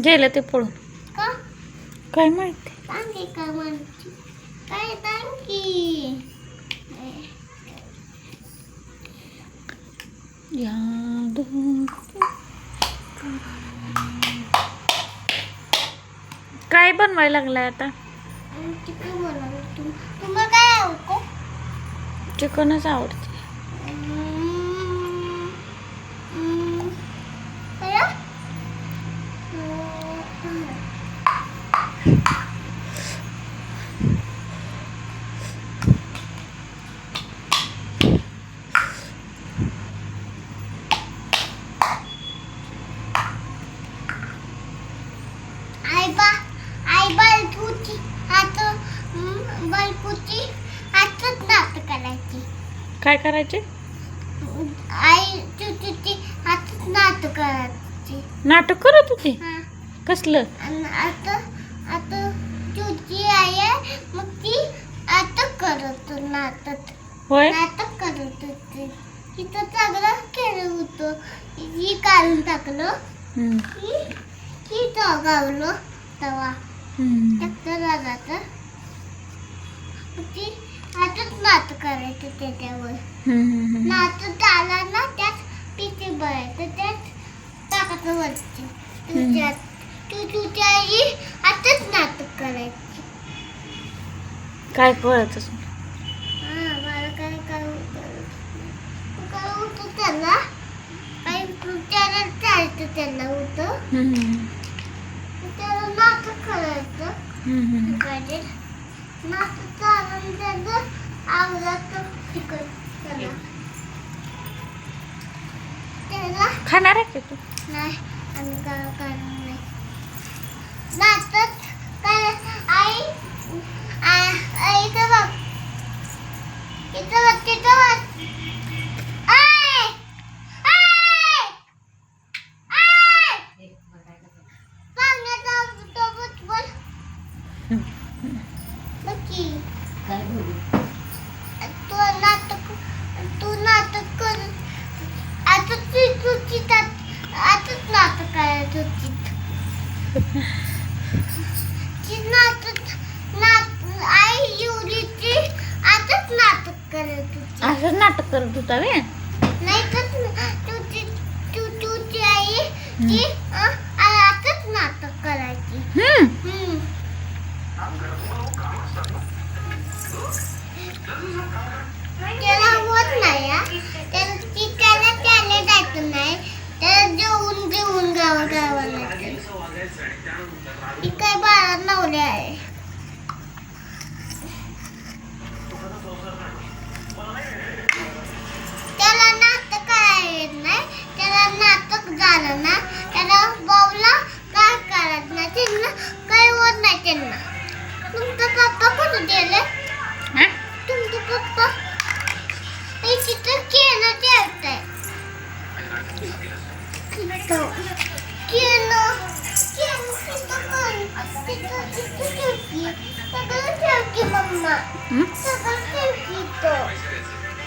गेलं ते पळून. काय माहिती? काय बनवायला लागलाय आता? चिकन आवडतो? चिकनच आवडते. काय करायचे? आई तुझी हातच नात करायची. नाटक करत होती? कसलं? आता आता तुझी आहे मग ती आता करत नाटक. होय? नाटक करत होती. तिथं चांगलं केलं होतं. ही काढून टाकलं. हम्म. की की गावलं तेव्हा हम्म. ट्रॅक्टर आला तर. मग ती आताच नाटक करायचं त्याच्यावर. हम्म, हम्म. आला ना त्यात पिथे बघायचं त्यात टाकायचं वरती. तुझ्यात तू तुझ्या आई आताच नाटक करायची. काय कळतच नाही. हा मला काय काय काय होतं त्याला. काही त्याला चालतं त्याला होतं. हम्म, त्याला नाटक करायचं. हम्म, हम्म. पाहिजे नाटक चालून त्याचं तिकड त्याला त्याला खाणार आहे का तू? नाही आम्ही काय करणार नाही नाटक काय आई आ- आई इथं बघ इथं बघ तिथं बघ आई! आई! आई! पाहुण्याचा तो बोल- बोल. बघ की. तू नाटक तू नाटक कर आता ती तुझी आताच नाटक करायची होती ती नाटक नाट आई एवढीची आताच नाटक करत होती असं नाटक करत होता वे नाही तर तुझी तू तुझी आई ती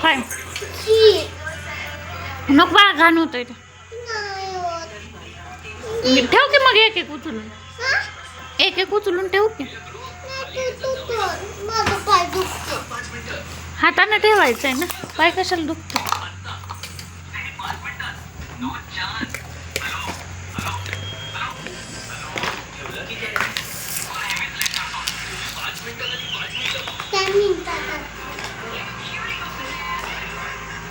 काय? की नको बाळा घाण होतंय ते. नाही होत ठेव की मग एक एक उचलून. एक एक उचलून ठेवू की. नाही हाताने ठेवायचं आहे ना. पाय कशाला दुखतो त्या मिनिटात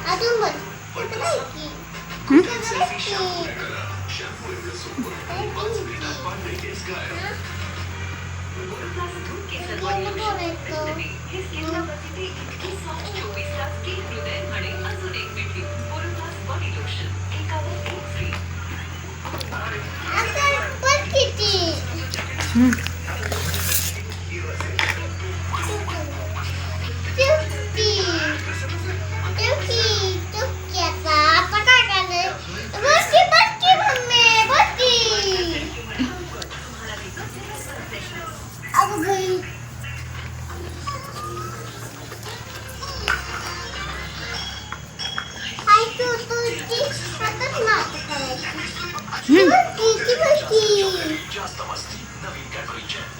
अजून बोल कुठं आहे की हम्म? कुठं आहे की? काय Hum. Just a mistake. चुकी आता आता